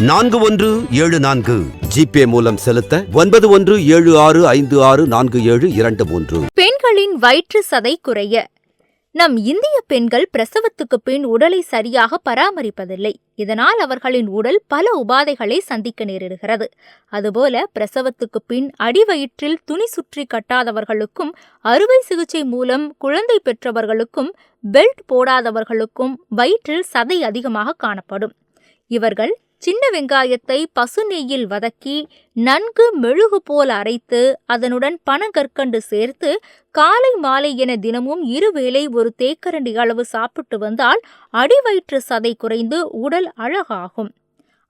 நான்கு ஒன்று ஏழு நான்கு. ஜிபே மூலம் செலுத்த ஒன்பது ஒன்று ஏழு ஆறு ஐந்து ஆறு நான்கு ஏழு இரண்டு மூன்று. பெண்களின் வயிற்று சதை குறைய. நம் இந்திய பெண்கள் பிரசவத்துக்கு பின் உடலை சரியாக பராமரிப்பதில்லை. இதனால் அவர்களின் உடல் பல உபாதைகளை சந்திக்க நேரிடுகிறது. அதுபோல பிரசவத்துக்கு பின் அடிவயிற்றில் துணி சுற்றி கட்டாதவர்களுக்கும் அறுவை சிகிச்சை மூலம் குழந்தை பெற்றவர்களுக்கும் பெல்ட் போடாதவர்களுக்கும் வயிற்றில் சதை அதிகமாக காணப்படும். இவர்கள் சின்ன வெங்காயத்தை பசு நெய்யில் வதக்கி நன்கு மெழுகு போல் அரைத்து அதனுடன் பனங்கற்கண்டு சேர்த்து காலை மாலை என தினமும் இருவேளை ஒரு தேக்கரண்டி அளவு சாப்பிட்டு வந்தால் அடிவயிற்று சதை குறைந்து உடல் அழகாகும்.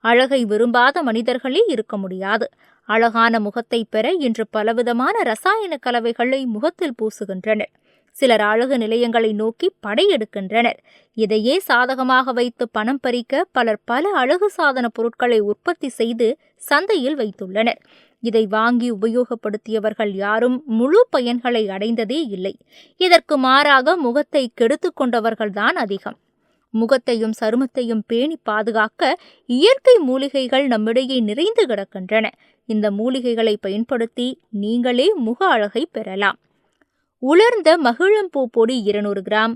அழகை விரும்பாத மனிதர்களே இருக்க முடியாது. அழகான முகத்தை பெற இன்று பலவிதமான ரசாயன கலவைகளை முகத்தில் பூசுகின்றனர். சிலர் அழகு நிலையங்களை நோக்கி படையெடுக்கின்றனர் இதையே சாதகமாக வைத்து பணம் பறிக்க பலர் பல அழகு சாதன பொருட்களை உற்பத்தி செய்து சந்தையில் வைத்துள்ளனர். இதை வாங்கி உபயோகப்படுத்தியவர்கள் யாரும் முழு பயன்களை அடைந்ததே இல்லை. இதற்கு மாறாக முகத்தை கெடுத்து கொண்டவர்கள்தான் அதிகம். முகத்தையும் சருமத்தையும் பேணி பாதுகாக்க இயற்கை மூலிகைகள் நம்மிடையே நிறைந்து கிடக்கின்றன. இந்த மூலிகைகளை பயன்படுத்தி நீங்களே முக அழகை பெறலாம். உலர்ந்த மகிழம்பூ பொடி இருநூறு கிராம்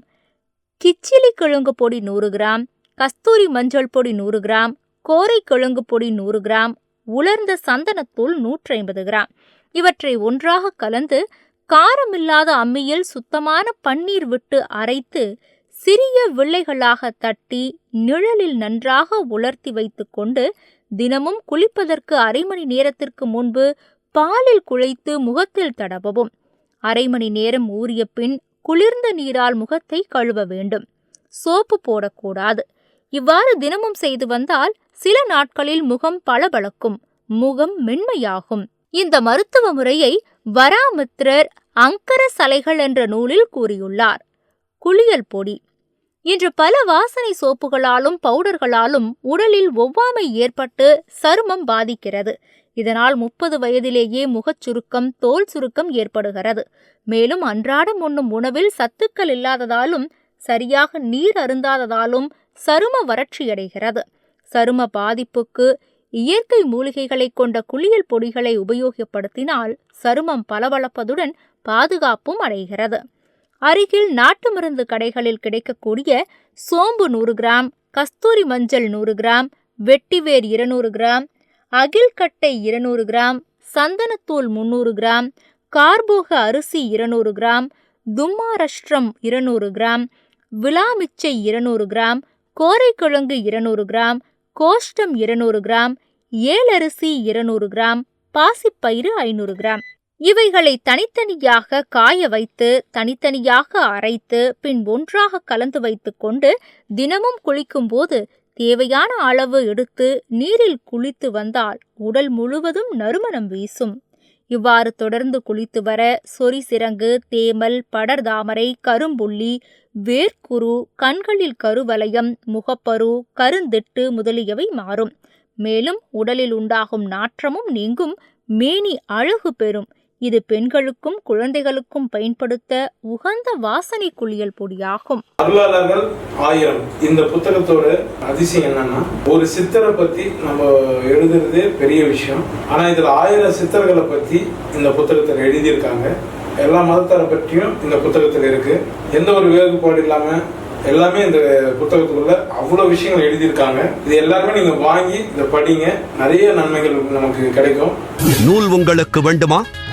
கிச்சிலி கிழங்கு பொடி நூறு கிராம் கஸ்தூரி மஞ்சள் பொடி நூறு கிராம் கோரை கிழங்கு பொடி நூறு கிராம் உலர்ந்த சந்தனத்தூள் நூற்றி ஐம்பது கிராம். இவற்றை ஒன்றாக கலந்து காரமில்லாத அம்மியில் சுத்தமான பன்னீர் விட்டு அரைத்து சிறிய வில்லைகளாக தட்டி நிழலில் நன்றாக உலர்த்தி வைத்துக்கொண்டு தினமும் குளிப்பதற்கு அரை மணி நேரத்திற்கு முன்பு பாலில் குழைத்து முகத்தில் தடவவும். அரை மணி நேரம் ஊறிய பின் குளிர்ந்த நீரால் முகத்தை கழுவ வேண்டும். சோப்பு போடக்கூடாது. இவ்வாறு தினமும் செய்து வந்தால் சில நாட்களில் முகம் பளபளக்கும் முகம் மென்மையாகும். இந்த மருத்துவ முறையை வராமித்ரர் அங்கர சலைகள் என்ற நூலில் கூறியுள்ளார். குளியல் பொடி. இன்று பல வாசனை சோப்புகளாலும் பவுடர்களாலும் உடலில் ஒவ்வாமை ஏற்பட்டு சருமம் பாதிக்கிறது. இதனால் முப்பது வயதிலேயே முகச் சுருக்கம் தோல் சுருக்கம் ஏற்படுகிறது. மேலும் அன்றாடம் உண்ணும் உணவில் சத்துக்கள் இல்லாததாலும் சரியாக நீர் அருந்தாததாலும் சரும வறட்சியடைகிறது சரும பாதிப்புக்கு இயற்கை மூலிகைகளை கொண்ட குளியல் பொடிகளை உபயோகப்படுத்தினால் சருமம் பளபளப்பதுடன் பாதுகாப்பும் அடைகிறது. அருகில் நாட்டு மருந்து கடைகளில் கிடைக்கக்கூடிய சோம்பு நூறு கிராம் கஸ்தூரி மஞ்சள் நூறு கிராம் வெட்டிவேர் இருநூறு கிராம் அகில்கட்டை இருநூறு கிராம் சந்தனத்தூள் முன்னூறு கிராம் கார்போக அரிசி இருநூறு கிராம் தும்மாரஷ்டிரம் இருநூறு கிராம் விளாமிச்சை இருநூறு கிராம் கோரைக்கிழங்கு இருநூறு கிராம் கோஷ்டம் இருநூறு கிராம் ஏலரிசி இருநூறு கிராம் பாசிப்பயிறு ஐநூறு கிராம். இவைகளை தனித்தனியாக காய வைத்து தனித்தனியாக அரைத்து பின் ஒன்றாக கலந்து வைத்துக்கொண்டு தினமும் குளிக்கும்போது தேவையான அளவு எடுத்து நீரில் குளித்து வந்தால் உடல் முழுவதும் நறுமணம் வீசும். இவ்வாறு தொடர்ந்து குளித்து வர சொறி சிரங்கு தேமல் படர்தாமரை கரும்புள்ளி வேர்க்குரு கண்களில் கருவலயம் முகப்பரு கருந்திட்டு முதலியவை மாறும். மேலும் உடலில் உண்டாகும் நாற்றமும் நீங்கும். மேனி அழகு பெறும். இது பெண்களுக்கும் குழந்தைகளுக்கும் பயன்படுத்த உகந்த வாசனை குளியல் பொடியாகும். அருளாளர்கள் ஆயிரம். இந்த புத்தகத்தோட அதிசயம் என்னன்னா ஒரு சித்தரை பத்தி நம்ம எழுதுறதே பெரிய விஷயம். ஆனா இதுல ஆயிரம் சித்தர்களை பத்தி இந்த புத்தகத்துல எழுதியிருக்காங்க. எல்லா மதத்தாரை பற்றியும் இந்த புத்தகத்துல இருக்கு. எந்த ஒரு வேறுபாடு இல்லாம எல்லாமே இந்த புத்தகத்துக்குள்ள அவ்வளவு விஷயங்கள் எழுதியிருக்காங்க. இது எல்லாருமே நீங்க வாங்கி இதை படிங்க. நிறைய நன்மைகள் நமக்கு கிடைக்கும். நூல் உங்களுக்கு வேண்டுமா?